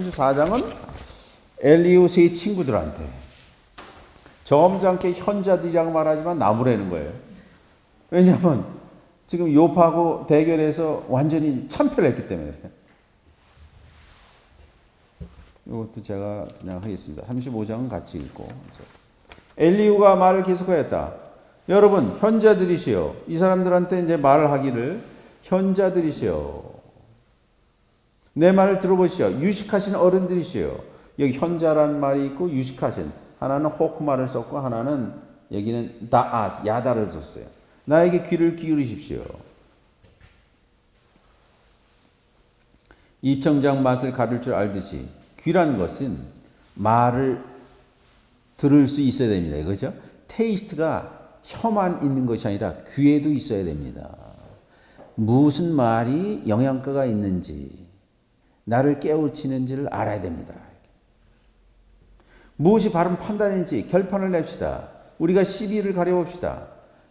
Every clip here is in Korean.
34장은 엘리우 세 친구들한테 점잖게 현자들이라고 말하지만 나무라는 거예요. 왜냐하면 지금 욥하고 대결해서 완전히 참패했기 때문에 그래요. 이것도 제가 그냥 하겠습니다. 35장은 같이 읽고. 엘리우가 말을 계속하였다. 여러분, 현자들이시여. 이 사람들한테 이제 말을 하기를 현자들이시여. 내 말을 들어보시오. 유식하신 어른들이시여. 여기 현자란 말이 있고 유식하신. 하나는 호크마를 썼고 하나는 여기는 다아스, 야다를 썼어요. 나에게 귀를 기울이십시오. 입청장 맛을 가릴 줄 알듯이 귀란 것은 말을 들을 수 있어야 됩니다. 그죠? 테이스트가 혀만 있는 것이 아니라 귀에도 있어야 됩니다. 무슨 말이 영양가가 있는지, 나를 깨우치는지를 알아야 됩니다. 무엇이 바른 판단인지 결판을 냅시다. 우리가 시비를 가려봅시다.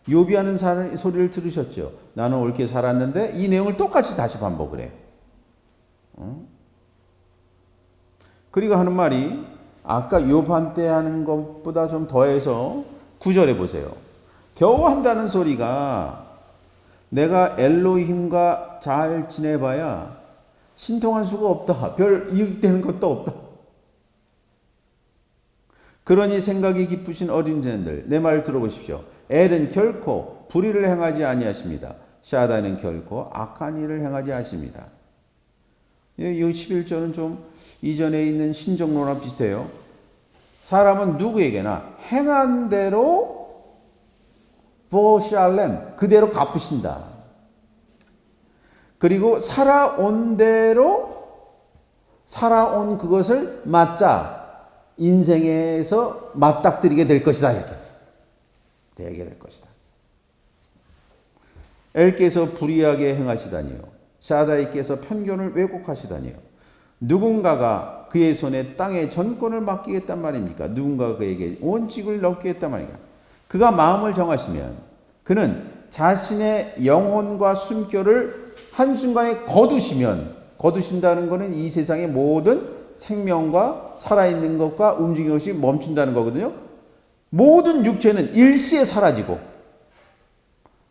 요비하는 사- 소리를 들으셨죠? 나는 옳게 살았는데 이 내용을 똑같이 다시 반복을 해. 어? 그리고 하는 말이 아까 요반 때 하는 것보다 좀 더해서 구절해 보세요. 겨우 한다는 소리가 내가 엘로힘과 잘 지내봐야 신통한 수가 없다. 별 이익되는 것도 없다. 그러니 생각이 깊으신 어린 자들 내 말을 들어보십시오. 엘은 결코 불의를 행하지 아니하십니다. 샤다는 결코 악한 일을 행하지 않습니다. 이 11절은 좀 이전에 있는 신정론과 비슷해요. 사람은 누구에게나 행한 대로 보샬렘 그대로 갚으신다. 그리고 살아온 대로 살아온 그것을 맞자 인생에서 맞닥뜨리게 될 것이다 이렇게 되게 될 것이다. 엘께서 불의하게 행하시다니요. 샤다이께서 편견을 왜곡하시다니요. 누군가가 그의 손에 땅의 전권을 맡기겠단 말입니까? 누군가가 그에게 원칙을 넘기겠단 말입니까? 그가 마음을 정하시면 그는 자신의 영혼과 숨결을 한순간에 거두시면 거두신다는 것은 이 세상의 모든 생명과 살아있는 것과 움직이는 것이 멈춘다는 거거든요. 모든 육체는 일시에 사라지고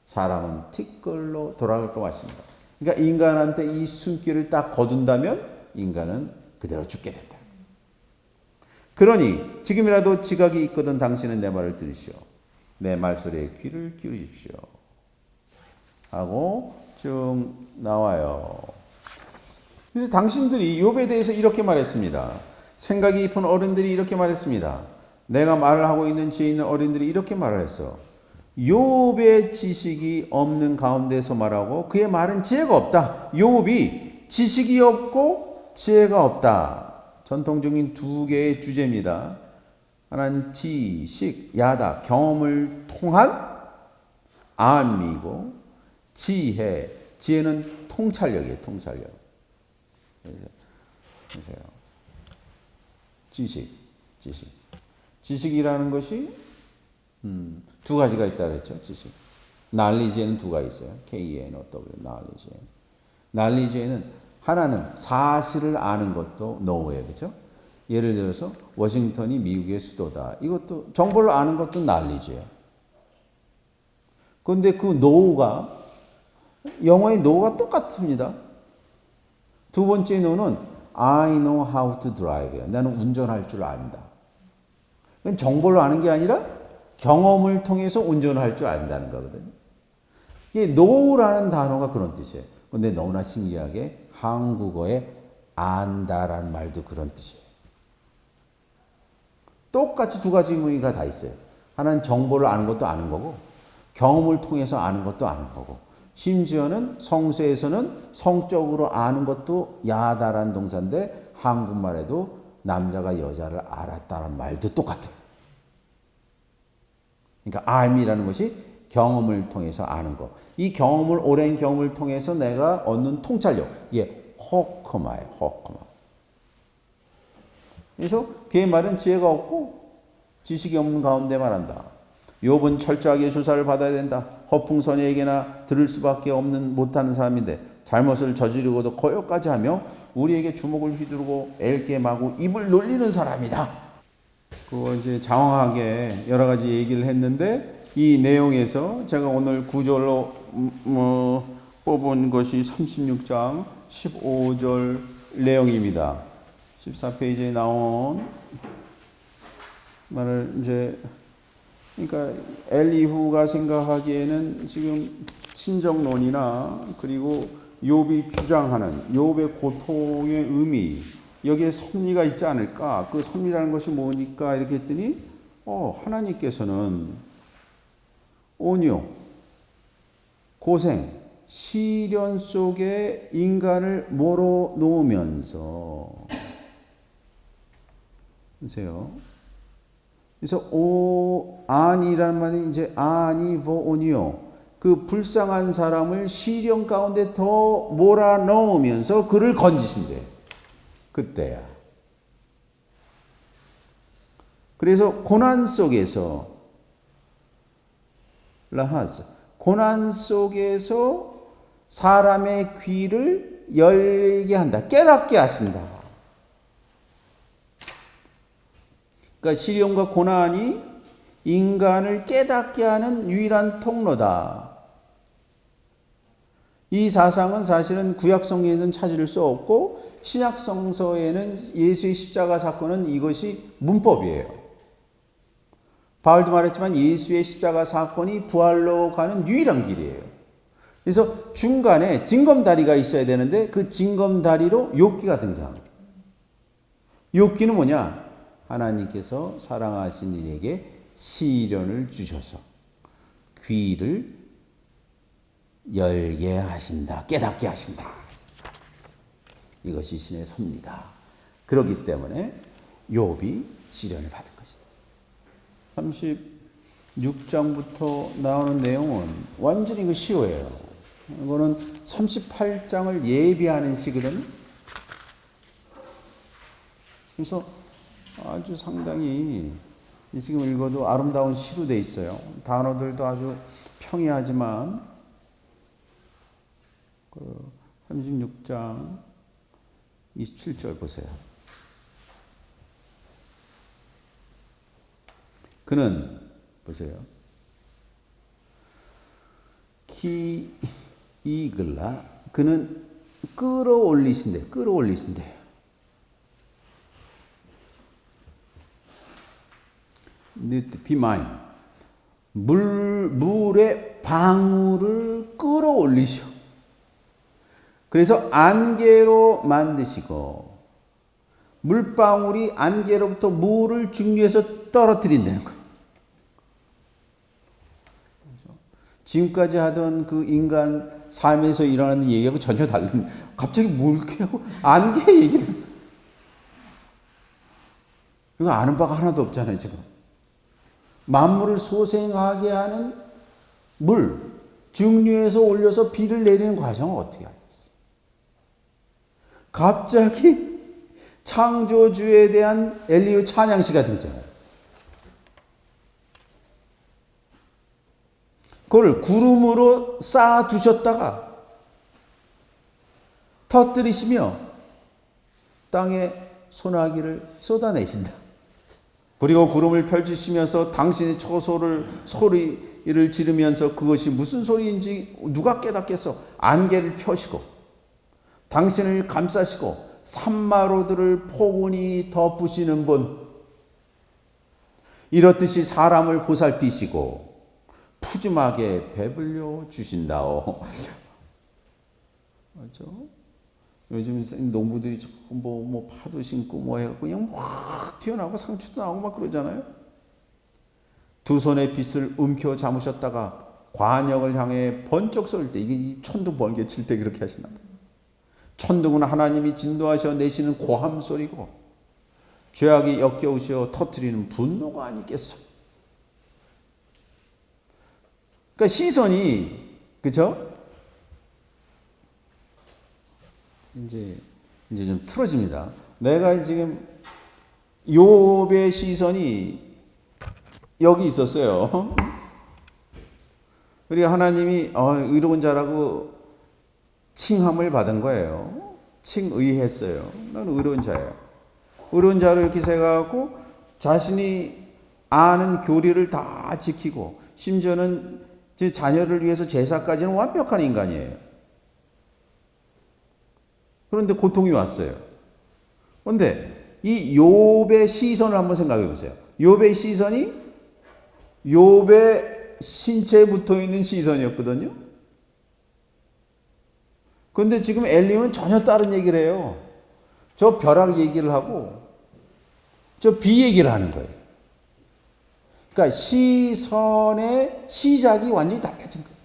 사람은 티끌로 돌아갈 것 같습니다. 그러니까 인간한테 이 숨길을 딱 거둔다면 인간은 그대로 죽게 된다. 그러니 지금이라도 지각이 있거든 당신은 내 말을 들으시오. 내 말소리에 귀를 기울이십시오. 하고 쭉 나와요. 그래서 당신들이 욥에 대해서 이렇게 말했습니다. 생각이 깊은 어른들이 이렇게 말했습니다. 내가 말을 하고 있는 지혜 있는 어른들이 이렇게 말을 했어. 욥의 지식이 없는 가운데서 말하고 그의 말은 지혜가 없다. 욥이 지식이 없고 지혜가 없다. 전통적인 두 개의 주제입니다. 하나는 지식, 야다, 경험을 통한 암이고 지혜, 지혜는 통찰력이에요. 통찰력. 보세요. 지식, 지식. 지식이라는 것이 음, 두 가지가 있다 그랬죠. 지식. 난리지에는 두 가지 있어요. K-N-O-W, 난리지. 난리지에는 하나는 사실을 아는 것도 노예요. 그죠? 예를 들어서 워싱턴이 미국의 수도다. 이것도 정보를 아는 것도 난리지예요. 그런데 그 노우가 영어의 노우가 똑같습니다. 두 번째 노는 I know how to drive. 나는 운전할 줄 안다. 정보를 아는 게 아니라 경험을 통해서 운전을 할줄 안다는 거거든요. 이게 know라는 단어가 그런 뜻이에요. 근데 너무나 신기하게 한국어에 안다라는 말도 그런 뜻이에요. 똑같이 두 가지 의미가 다 있어요. 하나는 정보를 아는 것도 아는 거고, 경험을 통해서 아는 것도 아는 거고, 심지어는 성서에서는 성적으로 아는 것도 야다라는 동사인데 한국말에도 남자가 여자를 알았다는 말도 똑같아요. 그러니까 알미라는 것이 경험을 통해서 아는 거. 이 경험을 오랜 경험을 통해서 내가 얻는 통찰력. 이게 호커마예요. 호커마. 그래서 그의 말은 지혜가 없고 지식이 없는 가운데 말한다. 욥은 철저하게 조사를 받아야 된다. 허풍선에게나 들을 수밖에 없는 못하는 사람인데 잘못을 저지르고도 거역까지 하며 우리에게 주먹을 휘두르고 엘게마고 입을 놀리는 사람이다. 그거 이제 장황하게 여러 가지 얘기를 했는데 이 내용에서 제가 오늘 구절로 음, 뭐 뽑은 것이 36장 15절 내용입니다. 14페이지에 나온 말을 이제 그러니까 엘리후가 생각하기에는 지금 신정론이나 그리고 욥이 주장하는 욥의 고통의 의미 여기에 섭리가 있지 않을까? 그 섭리라는 것이 뭐니까 이렇게 했더니 어 하나님께서는 온유 고생 시련 속에 인간을 몰아 놓으면서 보세요. 그래서 오 안이라는 말이 이제 아니 보오니요. 그 불쌍한 사람을 시련 가운데 더 몰아 넣으면서 그를 건지신대. 그때야. 그래서 고난 속에서 라하스 고난 속에서 사람의 귀를 열게 한다. 깨닫게 하신다. 그러니까 시련과 고난이 인간을 깨닫게 하는 유일한 통로다. 이 사상은 사실은 구약 성경에서는 찾을 수 없고 신약 성서에는 예수의 십자가 사건은 이것이 문법이에요. 바울도 말했지만 예수의 십자가 사건이 부활로 가는 유일한 길이에요. 그래서 중간에 징검다리가 있어야 되는데 그 징검다리로 욥기가 등장합니다. 욥기는 뭐냐? 하나님께서 사랑하신 이에게 시련을 주셔서 귀를 열게 하신다. 깨닫게 하신다. 이것이 신의 섭니다. 그렇기 때문에 욥이 시련을 받은 것이다. 36장부터 나오는 내용은 완전히 그 시호예요. 이거는 38장을 예비하는 시거든. 그래서 아주 상당히 지금 읽어도 아름다운 시로 돼 있어요. 단어들도 아주 평이하지만 그 36장 27절 보세요. 그는 보세요. 키 이글라 그는 끌어올리신대 끌어올리신대 need be mine. 물 물의 방울을 끌어올리셔. 그래서 안개로 만드시고 물방울이 안개로부터 물을 중류에서 떨어뜨린다는 거예요. 지금까지 하던 그 인간 삶에서 일어나는 얘기하고 전혀 다른 갑자기 물개하고 안개 얘기를. 이거 아는 바가 하나도 없잖아요 지금 만물을 소생하게 하는 물 중류에서 올려서 비를 내리는 과정을 어떻게 알겠어 갑자기 창조주에 대한 엘리오 찬양시가 등장해요 그걸 구름으로 쌓아 두셨다가 터뜨리시며 땅에 소나기를 쏟아내신다. 그리고 구름을 펼치시면서 당신의 초소를 소리를 지르면서 그것이 무슨 소리인지 누가 깨닫겠어? 안개를 펴시고 당신을 감싸시고 산마로들을 포근히 덮으시는 분 이렇듯이 사람을 보살피시고 푸짐하게 배불려 주신다오. 맞죠? 요즘 농부들이 뭐, 뭐 파도 심고 뭐 해갖고 그냥 확 튀어나오고 상추도 나오고 막 그러잖아요. 두 손에 빗을 움켜 잡으셨다가 관역을 향해 번쩍 쏠 때 이게 천둥 번개 칠 때 그렇게 봐요. 천둥은 하나님이 진도하셔 내시는 고함 소리고 죄악이 역겨우시어 터트리는 분노가 아니겠소. 그러니까 시선이 그죠? 이제 이제 좀 틀어집니다. 내가 지금 욥의 시선이 여기 있었어요. 그리고 하나님이 어, 의로운 자라고 칭함을 받은 거예요. 칭의했어요. 난 의로운 자예요. 의로운 자를 이렇게 생각하고 자신이 아는 교리를 다 지키고 심지어는 제 자녀를 위해서 제사까지는 완벽한 인간이에요. 그런데 고통이 왔어요. 그런데 이 욥의 시선을 한번 생각해 보세요. 욥의 시선이 욥의 신체에 붙어 있는 시선이었거든요. 그런데 지금 엘리는 전혀 다른 얘기를 해요. 저 벼락 얘기를 하고 저 비 얘기를 하는 거예요. 그러니까 시선의 시작이 완전히 달라진 거예요.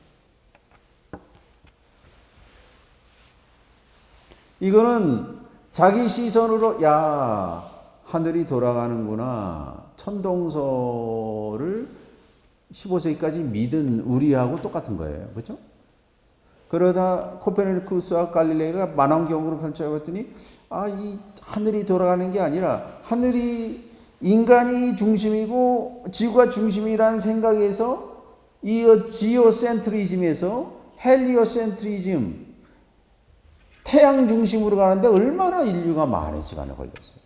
이거는 자기 시선으로 야 하늘이 돌아가는구나 천동설을 15세기까지 믿은 우리하고 똑같은 거예요. 그렇죠? 그러다 코페르니쿠스와 갈릴레이가 만원경으로 펼쳐봤더니 아 이 하늘이 돌아가는 게 아니라 하늘이 인간이 중심이고 지구가 중심이라는 생각에서 이 지오센트리즘에서 헬리오센트리즘 태양 중심으로 가는데 얼마나 인류가 많은 시간을 걸렸어요.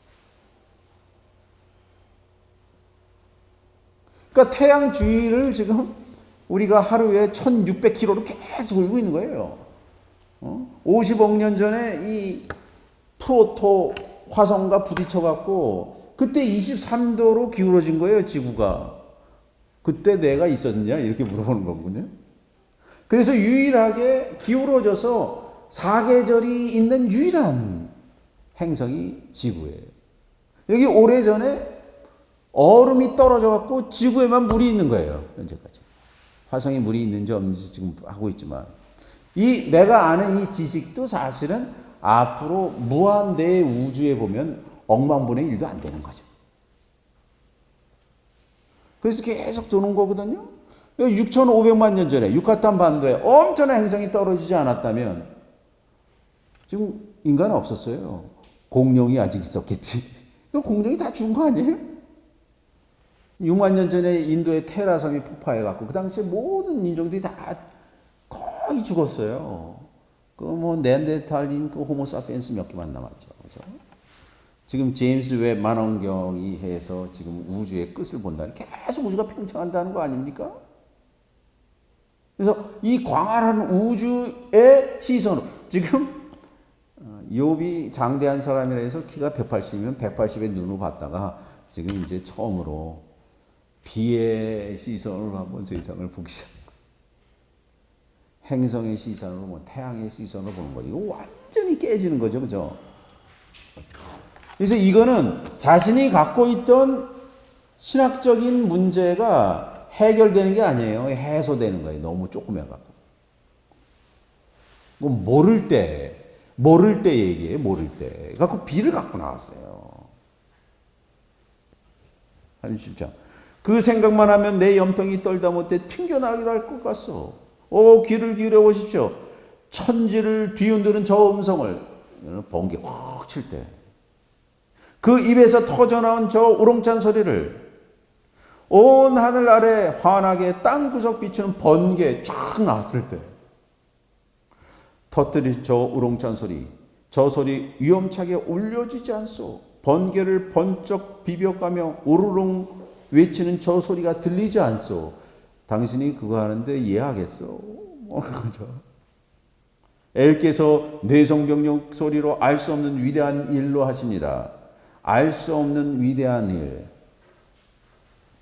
그러니까 태양 주위를 지금 우리가 하루에 1600km로 계속 돌고 있는 거예요. 어? 50억 년 전에 이 프로토 화성과 부딪혀 갖고 그때 23도로 기울어진 거예요, 지구가. 그때 내가 있었냐? 이렇게 물어보는 거군요. 그래서 유일하게 기울어져서 사계절이 있는 유일한 행성이 지구예요. 여기 오래전에 얼음이 떨어져 갖고 지구에만 물이 있는 거예요. 현재까지. 화성에 물이 있는지 없는지 지금 하고 있지만 이 내가 아는 이 지식도 사실은 앞으로 무한대의 우주에 보면 억만분의 일도 안 되는 거죠. 그래서 계속 도는 거거든요. 6,500만 년 전에 유카탄 반도에 엄청난 행성이 떨어지지 않았다면 지금 인간은 없었어요. 공룡이 아직 있었겠지. 공룡이 다 죽은 거 아니에요? 6만 년 전에 인도의 테라섬이 폭파해갖고 그 당시에 모든 민족들이 다 거의 죽었어요. 그 뭐 네안데르탈인 그 호모사피엔스 몇 개만 남았죠. 그죠? 지금 제임스 웹 만원경이 해서 지금 우주의 끝을 본다는 계속 우주가 팽창한다는 거 아닙니까? 그래서 이 광활한 우주의 시선으로 지금 욥이 장대한 사람이라 해서 키가 180이면 180의 눈으로 봤다가 지금 이제 처음으로 비의 시선으로 한번 세상을 보기 시작. 행성의 시선으로 뭐 태양의 시선으로 보는 거죠. 이거 완전히 깨지는 거죠, 그죠? 그래서 이거는 자신이 갖고 있던 신학적인 문제가 해결되는 게 아니에요. 해소되는 거예요. 너무 조그매갖고. 뭐 모를 때, 모를 때 얘기해요. 모를 때. 갖고 비를 갖고 나왔어요. 한 17장. 그 생각만 하면 내 염통이 떨다 못해 튕겨나기로 할것 같소. 오, 귀를 기울여 보십시오. 천지를 뒤흔드는 저 음성을, 번개 확 칠 때. 그 입에서 터져나온 저 우렁찬 소리를 온 하늘 아래 환하게 땅 구석 비추는 번개 쫙 나왔을 때. 터뜨릴 저 우렁찬 소리, 저 소리 위험차게 울려지지 않소. 번개를 번쩍 비벼가며 우르릉 외치는 저 소리가 들리지 않소. 당신이 그거 하는데 이해하겠소? 그죠? 엘께서 뇌성병력 소리로 알 수 없는 위대한 일로 하십니다. 알 수 없는 위대한 일.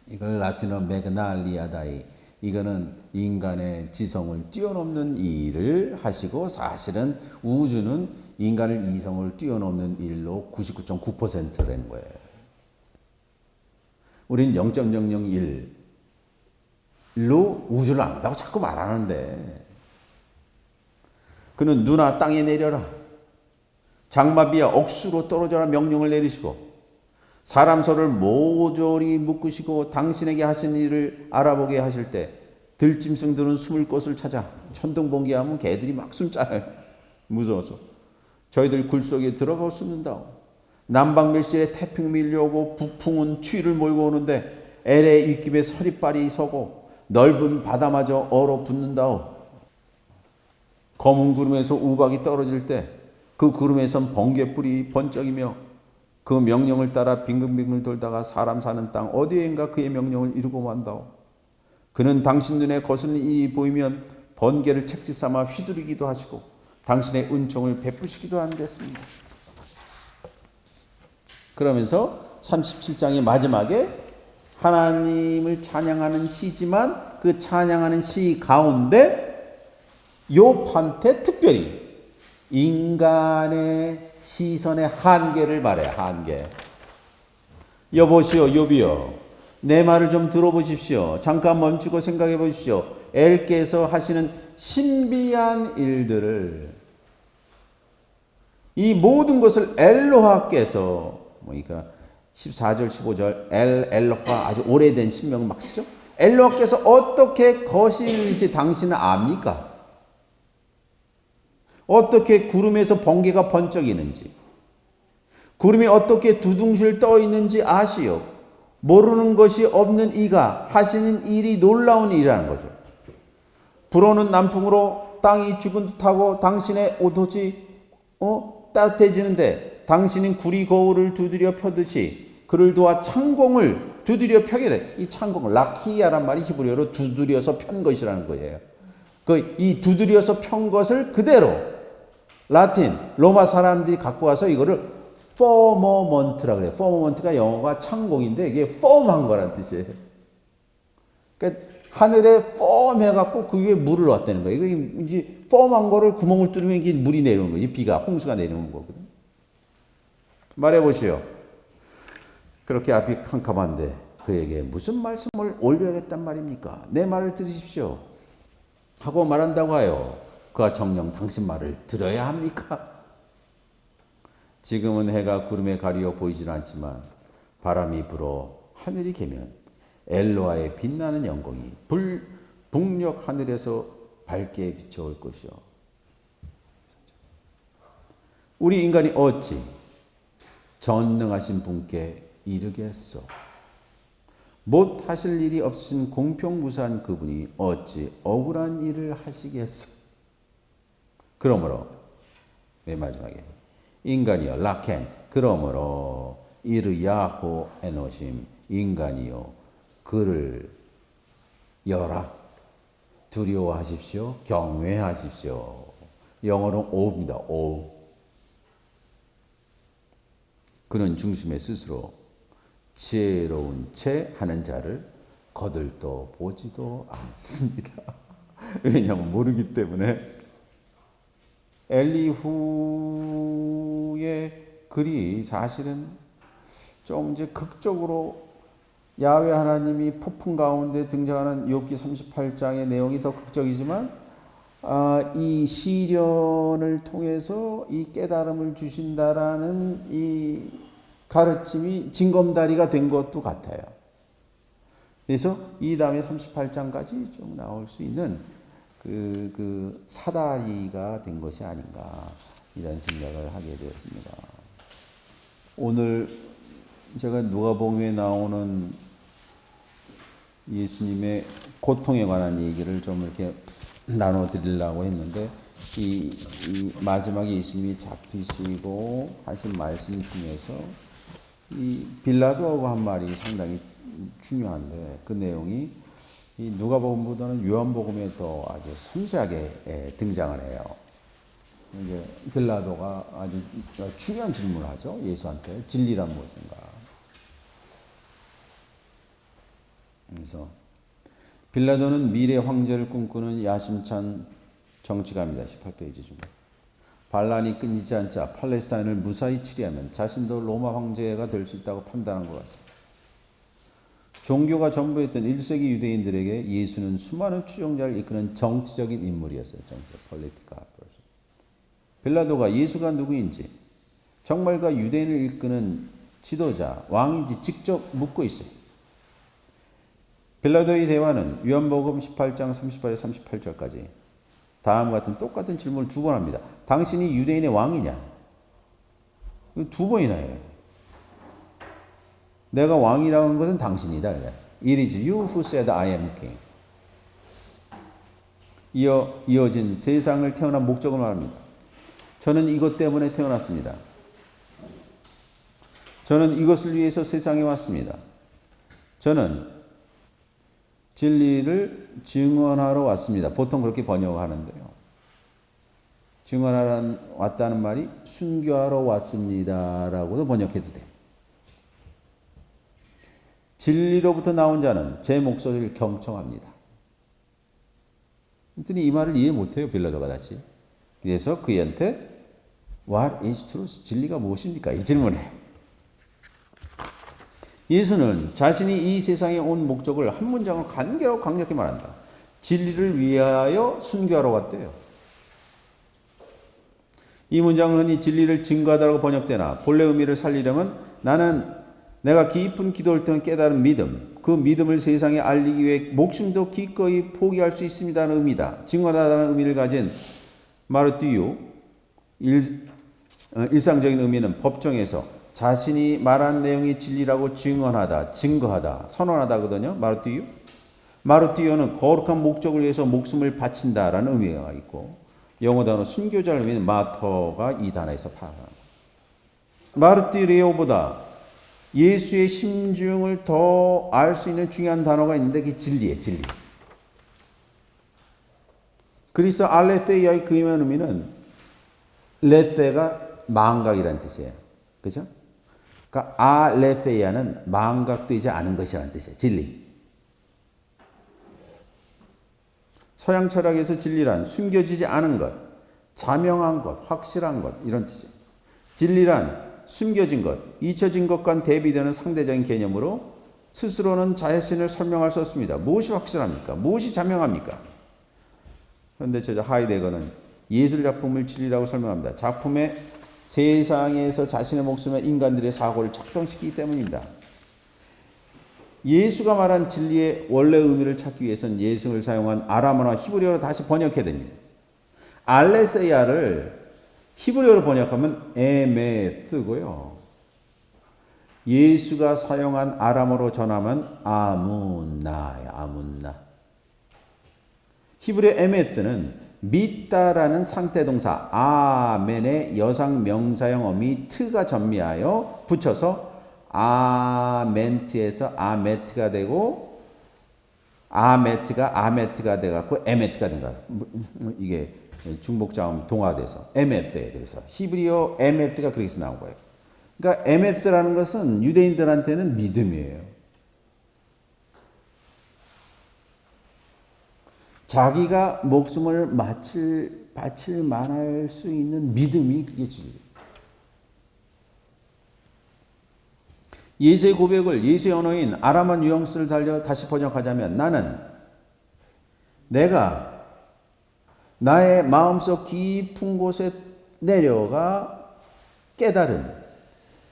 이걸 라틴어 메그날리아다이. 이거는 인간의 지성을 뛰어넘는 일을 하시고 사실은 우주는 인간을 이성을 뛰어넘는 일로 99.9%라는 거예요. 우린 0.001로 우주를 안다고 자꾸 말하는데 그는 누나 땅에 내려라. 장마비야 억수로 떨어져라 명령을 내리시고 사람 소를 모조리 묶으시고 당신에게 하신 일을 알아보게 하실 때 들짐승들은 숨을 곳을 찾아 천둥번개하면 개들이 막 숨잖아요. 무서워서. 저희들 굴 속에 들어가 숨는다. 남방밀실에 태풍 밀려오고 북풍은 추위를 몰고 오는데 LA 입김에 서리빨이 서고 넓은 바다마저 얼어붙는다오. 검은 구름에서 우박이 떨어질 때 그 구름에선 번개불이 번쩍이며 그 명령을 따라 빙글빙글 돌다가 사람 사는 땅 어디엔가 그의 명령을 이루고 만다오. 그는 당신 눈에 거스는 일이 보이면 번개를 책지 삼아 휘두르기도 하시고 당신의 은총을 베푸시기도 한댔습니다. 그러면서 37장의 마지막에 하나님을 찬양하는 시지만 그 찬양하는 시 가운데 욥한테 특별히 인간의 시선의 한계를 말해 한계. 여보시오 욥이요 내 말을 좀 들어보십시오. 잠깐 멈추고 생각해 보십시오. 엘께서 하시는 신비한 일들을 이 모든 것을 엘로하께서 뭐니까 14절 15절 엘 엘로하 아주 오래된 신명을 막 쓰죠. 엘로하께서 어떻게 거실지 당신은 압니까? 어떻게 구름에서 번개가 번쩍이는지, 구름이 어떻게 두둥실 떠 있는지 아시오. 모르는 것이 없는 이가 하시는 일이 놀라운 일이라는 거죠. 불어오는 남풍으로 땅이 죽은 듯하고 당신의 옷옷이 어? 따뜻해지는데 당신은 구리 거울을 두드려 펴듯이 그를 도와 창공을 두드려 펴게 돼. 이 창공을 라키야란 말이 히브리어로 두드려서 편 것이라는 거예요. 그 이 두드려서 편 것을 그대로 라틴 로마 사람들이 갖고 와서 이거를 포머먼트라 그래요. 포머먼트가 영어가 창공인데 이게 폼한 거란 뜻이에요. 그러니까 하늘에 폼 해갖고 그 위에 물을 넣었다는 거예요. 이거 이제 폼한 거를 구멍을 뚫으면 이게 물이 내려오는 거예요. 비가 홍수가 내려오는 거거든. 말해보시오. 그렇게 앞이 캄캄한데 그에게 무슨 말씀을 올려야겠단 말입니까? 내 말을 들으십시오. 하고 말한다고 하여 그가 정령 당신 말을 들어야 합니까? 지금은 해가 구름에 가리어 보이질 않지만 바람이 불어 하늘이 개면 엘로아의 빛나는 영광이 불 북녘 하늘에서 밝게 비춰올 것이요. 우리 인간이 어찌 전능하신 분께 이르겠소? 못 하실 일이 없으신 공평무사한 그분이 어찌 억울한 일을 하시겠소? 그러므로 맨 마지막에. 인간이여 라켄. 그러므로 이르 야호 에노심 인간이여 그를 여라 두려워하십시오 경외하십시오. 영어로 오입니다 오. 그는 중심에 스스로 지혜로운 채 하는 자를 거들떠 보지도 않습니다. 왜냐하면 모르기 때문에 엘리후의 글이 사실은 좀 이제 극적으로 야외 하나님이 폭풍 가운데 등장하는 욥기 38장의 내용이 더 극적이지만 아, 이 시련을 통해서 이 깨달음을 주신다라는 이 가르침이 징검다리가 된 것도 같아요. 그래서 이 다음에 38장까지 쭉 나올 수 있는 그, 그 사다리가 된 것이 아닌가 이런 생각을 하게 되었습니다. 오늘 제가 누가복음에 나오는 예수님의 고통에 관한 얘기를 좀 이렇게 나눠 드리려고 했는데 이, 이 마지막에 예수님이 잡히시고 하신 말씀 중에서 이 빌라도하고 한 말이 상당히 중요한데 그 내용이 이 누가복음보다는 요한복음에 더 아주 섬세하게 예, 등장을 해요. 이제 빌라도가 아주 중요한 질문을 하죠. 예수한테 진리란 무엇인가. 그래서 빌라도는 미래 황제를 꿈꾸는 야심찬 정치가입니다. 18페이지 중. 반란이 끊이지 않자 팔레스타인을 무사히 치리하면 자신도 로마 황제가 될 수 있다고 판단한 것 같습니다. 종교가 전부였던 1세기 유대인들에게 예수는 수많은 추종자를 이끄는 정치적인 인물이었어요. 정치적 폴리티카 빌라도가 예수가 누구인지 정말과 유대인을 이끄는 지도자, 왕인지 직접 묻고 있어요. 빌라도의 대화는 요한복음 18장 38에 38절까지 다음 같은 똑같은 질문을 두 번 합니다. 당신이 유대인의 왕이냐? 두 번이나 해요. 내가 왕이라고 하는 것은 당신이다. It is you who said I am king. 이어 이어진 세상을 태어난 목적을 말합니다. 저는 이것 때문에 태어났습니다. 저는 이것을 위해서 세상에 왔습니다. 저는 진리를 증언하러 왔습니다. 보통 그렇게 번역하는데요. 증언하러 왔다는 말이 순교하러 왔습니다라고도 번역해도 돼. 진리로부터 나온 자는 제 목소리를 경청합니다. 그랬더니 이 말을 이해 못해요, 빌라도가 다시. 그래서 그한테 What is truth? 진리가 무엇입니까? 이 질문에. 예수는 자신이 이 세상에 온 목적을 한 문장으로 간결하고 강력히 말한다. 진리를 위하여 순교하러 왔대요. 이 문장은 흔히 진리를 증거하다라고 번역되나 본래 의미를 살리려면 나는 내가 깊은 기도를 통해 깨달은 믿음, 그 믿음을 세상에 알리기 위해 목숨도 기꺼이 포기할 수 있습니다는 의미다. 증언하다는 의미를 가진 마르띠유 일, 어, 일상적인 의미는 법정에서 자신이 말한 내용이 진리라고 증언하다, 증거하다, 선언하다거든요. 마르띠유. 마르띠유는 거룩한 목적을 위해서 목숨을 바친다라는 의미가 있고 영어 단어 순교자를 의미는 마터가 이 단어에서 파악합니다. 마르티레오보다 예수의 심중을 더 알 수 있는 중요한 단어가 있는데 그게 진리예요, 진리. 그리스 알레테이아의 그 의미는 레테가 망각이라는 뜻이에요. 그죠? 그러니까 알레테이아는 망각되지 않은 것이라는 뜻이에요. 진리. 서양 철학에서 진리란 숨겨지지 않은 것, 자명한 것, 확실한 것 이런 뜻이에요. 진리란 숨겨진 것, 잊혀진 것과 대비되는 상대적인 개념으로 스스로는 자신을 설명할 수 없습니다. 무엇이 확실합니까? 무엇이 자명합니까? 그런데 저 하이데거는 예술 작품을 진리라고 설명합니다. 작품의 세상에서 자신의 목숨에 인간들의 사고를 작동시키기 때문입니다. 예수가 말한 진리의 원래 의미를 찾기 위해서는 예수를 사용한 아람어나 히브리어로 다시 번역해야 됩니다. 알레세야를 히브리어로 번역하면 에메트고요. 예수가 사용한 아람어로 전하면 아문나야 아문나. 히브리어 에메트는 믿다라는 상태 동사 아멘의 여상 명사형 어미 트가 전미하여 붙여서 아멘트에서 아메트가 되고 아메트가 아메트가 돼 갖고 에메트가 된 거야. 이게 중복자음 동화돼서 에메트 그래서 히브리어 에메트가 그렇게 나온 거예요. 그러니까 에메트라는 것은 유대인들한테는 믿음이에요. 자기가 목숨을 바칠, 바칠 만할 수 있는 믿음이 그게 진리. 예수의 고백을 예수의 언어인 아람한 뉘앙스를 달려 다시 번역하자면 나는 내가 나의 마음속 깊은 곳에 내려가 깨달은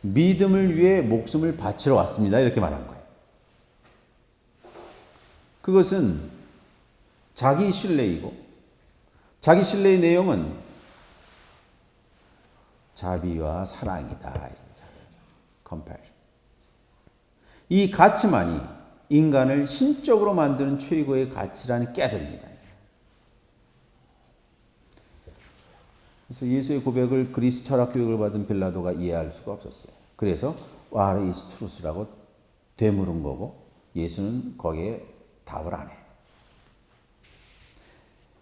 믿음을 위해 목숨을 바치러 왔습니다. 이렇게 말한 거예요. 그것은 자기 신뢰이고 자기 신뢰의 내용은 자비와 사랑이다. 컴패션. 이 가치만이 인간을 신적으로 만드는 최고의 가치라는 깨달습니다. 그래서 예수의 고백을 그리스 철학 교육을 받은 빌라도가 이해할 수가 없었어요. 그래서 What is truth라고 되물은 거고 예수는 거기에 답을 안 해.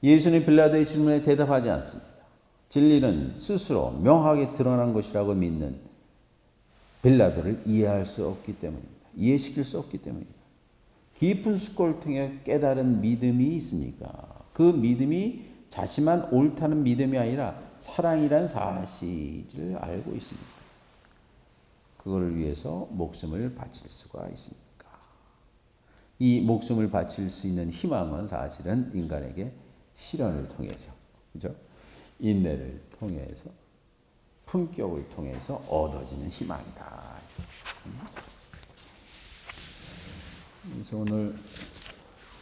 예수는 빌라도의 질문에 대답하지 않습니다. 진리는 스스로 명하게 드러난 것이라고 믿는 빌라도를 이해할 수 없기 때문입니다. 이해시킬 수 없기 때문입니다. 깊은 숙고를 통해 깨달은 믿음이 있으니까 그 믿음이 자신만 옳다는 믿음이 아니라 사랑이란 사실을 알고 있습니다. 그거를 위해서 목숨을 바칠 수가 있습니까? 이 목숨을 바칠 수 있는 희망은 사실은 인간에게 실현을 통해서, 그죠? 인내를 통해서, 품격을 통해서 얻어지는 희망이다. 그래서 오늘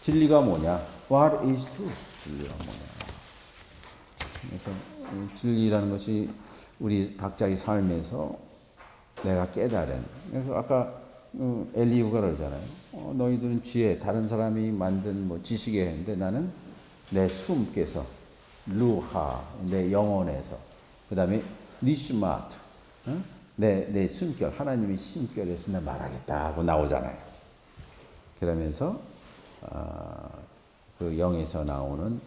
진리가 뭐냐? What is truth? 진리가 뭐냐? 그래서 진리라는 것이 우리 각자의 삶에서 내가 깨달은. 그래서 아까 어, 엘리우가 그러잖아요. 어, 너희들은 지혜, 다른 사람이 만든 뭐 지식에 했는데 나는 내 숨께서 루하, 내 영혼에서 그 다음에 니슈마트. 어? 내, 내 숨결, 하나님의 심결에서 나 말하겠다 하고 나오잖아요. 그러면서, 아, 그 영에서 나오는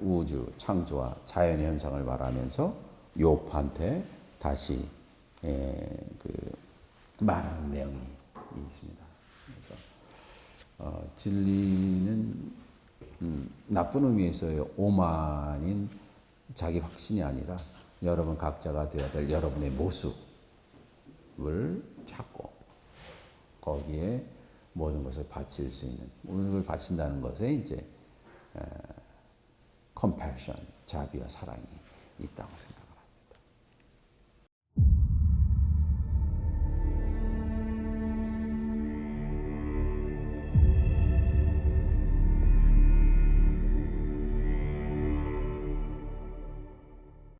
우주, 창조와 자연의 현상을 말하면서 욥한테 다시 에, 그 말하는 내용이 있습니다. 그래서 어, 진리는 음, 나쁜 의미에서의 오만인 자기 확신이 아니라 여러분 각자가 되어야 될 여러분의 모습을 찾고 거기에 모든 것을 바칠 수 있는 모든 걸 바친다는 것에 이제 컴패션, 자비와 사랑이 있다고 생각합니다.